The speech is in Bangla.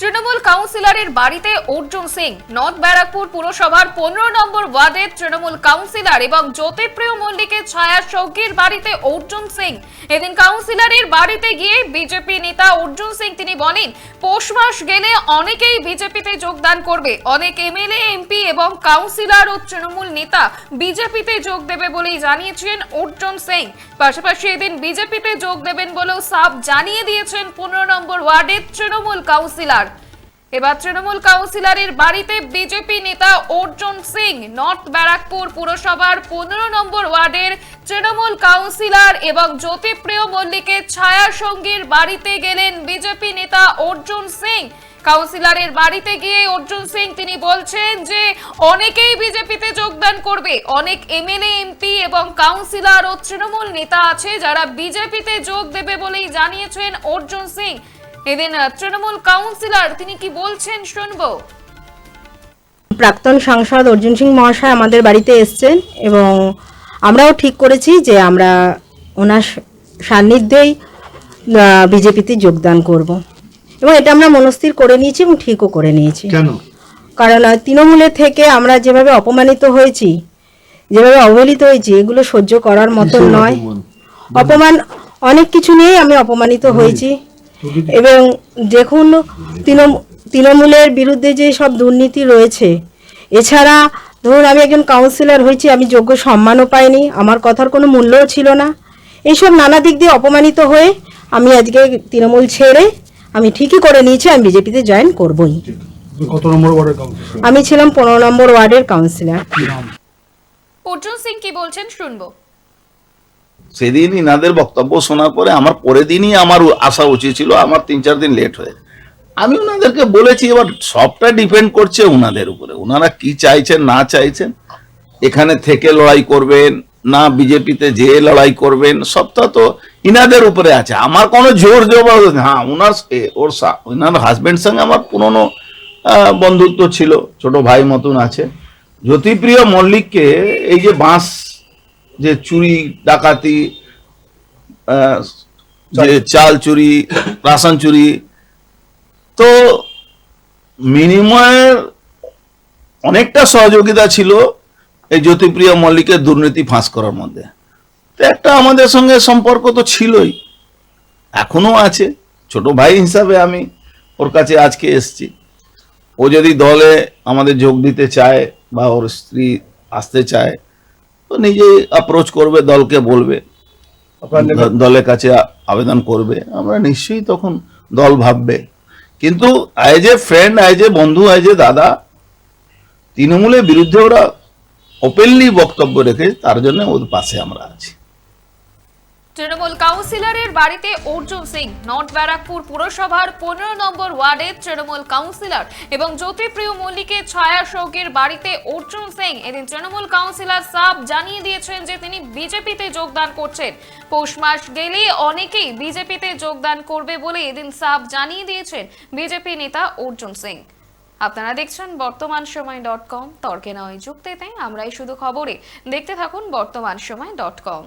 তৃণমূল কাউন্সিলরের বাড়িতে অর্জুন সিং, নর্থ ব্যারাকপুর পুরসভার পনেরো নম্বর ওয়ার্ডের তৃণমূল কাউন্সিলর এবং জ্যোতিপ্রিয় মল্লিকের ছায়া সৌগীর বাড়িতে অর্জুন সিং। এদিন কাউন্সিলরের বাড়িতে গিয়ে বিজেপি নেতা অর্জুন সিং তিনি বলেন, পৌষ মাস গেলে অনেকেই বিজেপিতে যোগদান করবে। অনেক এমএলএ, এমপি এবং কাউন্সিলর ও তৃণমূল নেতা বিজেপিতে যোগ দেবে বলেই জানিয়েছেন অর্জুন সিং। পাশাপাশি এদিন বিজেপিতে যোগ দেবেন বলেও সাফ জানিয়ে দিয়েছেন পনেরো নম্বর ওয়ার্ডের তৃণমূল কাউন্সিলর। এবার তৃণমূল কাউন্সিলরের বাড়িতে বিজেপি নেতা অর্জুন সিং, নর্থ ব্যারাকপুর পুরসভার পনেরো নম্বর ওয়ার্ডের তৃণমূল কাউন্সিলর এবং জ্যোতিপ্রিয় মল্লিকের ছায়া সঙ্গীর বাড়িতে গেলেন বিজেপি নেতা অর্জুন সিং। কাউন্সিলরের বাড়িতে গিয়ে অর্জুন সিং তিনি বলছেন যে, অনেকেই বিজেপিতে যোগদান করবে। অনেক এমএলএ, এমপি এবং কাউন্সিলর ও তৃণমূল নেতা আছে যারা বিজেপিতে যোগ দেবে বলেই জানিয়েছেন অর্জুন সিং। এদিন তৃণমূল কাউন্সিলর তিনি কি বলছেন শুনব। প্রাক্তন সাংসদ অর্জুন সিং মহাশয় আমাদের বাড়িতে এসছেন এবং আমরাও ঠিক করেছি যে আমরা ওনার সান্নিধ্যেই বিজেপিতে যোগদান করব। এবং এটা আমরা মনস্থির করে নিয়েছি এবং ঠিকও করে নিয়েছি। কারণ তৃণমূলের থেকে আমরা যেভাবে অপমানিত হয়েছি যেভাবে অবহেলিত হয়েছি এগুলো সহ্য করার মতন নয়। অপমান? অপমান অনেক কিছু নিয়েই আমি অপমানিত হয়েছি। এবং দেখুন তৃণমূল তৃণমূলের বিরুদ্ধে যে সব দুর্নীতি রয়েছে এছাড়া ধরুন আমি একজন কাউন্সিলর হয়েছি আমি যোগ্য সম্মানও পাইনি আমার কথার কোনো মূল্যও ছিল না। এইসব নানা দিক দিয়ে অপমানিত হয়ে আমি আজকে তৃণমূল ছেড়ে আমি ঠিকই করে নিয়েছি আমি বিজেপিতে জয়েন করবই। তুমি কত নম্বর ওয়ার্ডের কাউন্সিলর আমি ছিলাম পনেরো নম্বর ওয়ার্ডের কাউন্সিলর অর্জুন সিং কি বলছেন শুনব। সেদিন ইনাদের বক্তব্য শোনার পরে আমার পরের দিনই আমার আসা উচিত ছিল, আমার তিন চার দিন লেট হয়ে। আমি ওনাদেরকে বলেছি, এবার সবটা ডিপেন্ড করছে ওনাদের উপরে। ওনারা কি চাইছেন, না চাইছেন, এখানে থেকে লড়াই করবেন, না বিজেপিতে যে লড়াই করবেন, সবটা তো ইনাদের উপরে আছে। আমার কোনো জোর জবরদস্তি হ্যাঁ ওনার ওর ওনার হাজবেন্ড সঙ্গে আমার পুরনো বন্ধুত্ব ছিল, ছোট ভাই মতন আছে। জ্যোতিপ্রিয় মল্লিককে এই যে বাঁশ যে চুরি, ডাকাতি যে চাল চুরি রাশন চুরি। তো মিনিমামের অনেকটা সহযোগিতা ছিল এই জ্যোতিপ্রিয় মল্লিকের দুর্নীতি ফাঁস করার মধ্যে। তো একটা আমাদের সঙ্গে সম্পর্ক তো ছিলই, এখনও আছে। ছোট ভাই হিসাবে আমি ওর কাছে আজকে এসছি। ও যদি দলে আমাদের যোগ দিতে চায় বা ওর স্ত্রী আসতে চায় তো নিজেই অ্যাপ্রোচ করবে দলকে বলবে। দলের কাছে আবেদন করবে। আমরা নিশ্চয়ই তখন দল ভাববে। কিন্তু আই যে ফ্রেন্ড আয় যে বন্ধু আয় যে দাদা তৃণমূলের বিরুদ্ধে ওরা ওপেনলি বক্তব্য রেখে তার জন্য ওর পাশে আমরা আছি। তৃণমূল কাউন্সিলরের বাড়িতে অর্জুন সিং, নর্থ ব্যারাকপুর পুরসভার পনেরো নম্বর ওয়ার্ডের তৃণমূল কাউন্সিলর এবং জ্যোতিপ্রিয় মল্লিকের ছায়া শোকের বাড়িতে অর্জুন সিং। এদিন তৃণমূল কাউন্সিলর সাব জানিয়ে দিয়েছেন যে তিনি বিজেপিতে যোগদান করছেন। পৌষ মাস গেলে অনেকেই বিজেপিতে যোগদান করবে বলে এদিন সাব জানিয়ে দিয়েছেন বিজেপি নেতা অর্জুন সিং। আপনারা দেখছেন বর্তমান সময় ডট কম। তর্কে নয়, যুক্তিতে আমরাই শুধু খবরে। দেখতে থাকুন বর্তমান সময় ডট কম।